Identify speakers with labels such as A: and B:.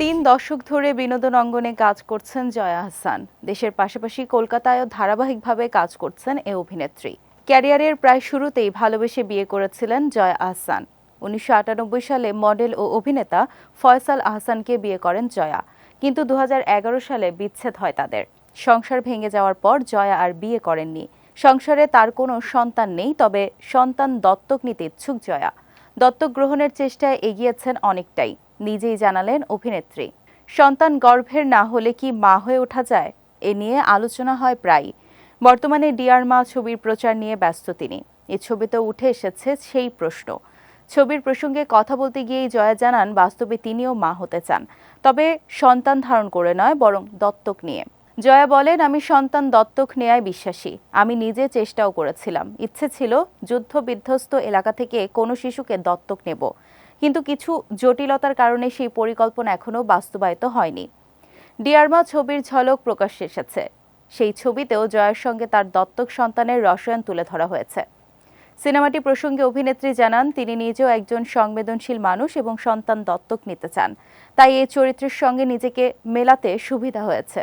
A: তিন দশক ধরে বিনোদন অঙ্গনে কাজ করছেন জয়া আহসান দেশের পাশাপাশি কলকাতায়ও ধারাবাহিকভাবে কাজ করছেন এ অভিনেত্রী। ক্যারিয়ারের প্রায় শুরুতেই ভালোবেসে বিয়ে করেছিলেন জয়া আহসান উনিশশো আটানব্বই সালে মডেল ও অভিনেতা ফয়সাল আহসানকে বিয়ে করেন জয়া। কিন্তু দু হাজার এগারো সালে বিচ্ছেদ হয় তাদের। সংসার ভেঙে যাওয়ার পর জয়া আর বিয়ে করেননি। সংসারে তার কোনো সন্তান নেই, তবে সন্তান দত্তক নিতে ইচ্ছুক জয়া। দত্তক গ্রহণের চেষ্টায় এগিয়েছেন অনেকটাই, নিজেই জানালেন অভিনেত্রী। সন্তান গর্ভের না হলে কি মা হয়ে ওঠা যায়? এ নিয়ে আলোচনা হয় প্রায়ই। বর্তমানে ডিয়ার মা ছবির প্রচার নিয়ে ব্যস্ত তিনি। এ ছবিতে উঠে এসেছে সেই প্রশ্ন। ছবির প্রসঙ্গে কথা বলতে গিয়েই জয়া জানান, বাস্তবে তিনিও মা হতে চান। তবে সন্তান ধারণ করে নয়, বরং দত্তক নিয়ে। জয়া বলেন, আমি সন্তান দত্তক নেয়ায় বিশ্বাসী। আমি নিজে চেষ্টাও করেছিলাম। ইচ্ছে ছিল যুদ্ধ বিধ্বস্ত এলাকা থেকে কোনো শিশুকে দত্তক নেব। কিন্তু কিছু জটিলতার কারণে সেই পরিকল্পনা এখনও বাস্তবায়িত হয়নি। ডিয়ারমা ছবির ঝলক প্রকাশ্যে এসেছে। সেই ছবিতেও জয়ের সঙ্গে তার দত্তক সন্তানের রসায়ন তুলে ধরা হয়েছে। সিনেমাটি প্রসঙ্গে অভিনেত্রী জানান, তিনি নিজেও একজন সংবেদনশীল মানুষ এবং সন্তান দত্তক নিতে চান। তাই এই চরিত্রের সঙ্গে নিজেকে মেলাতে সুবিধা হয়েছে।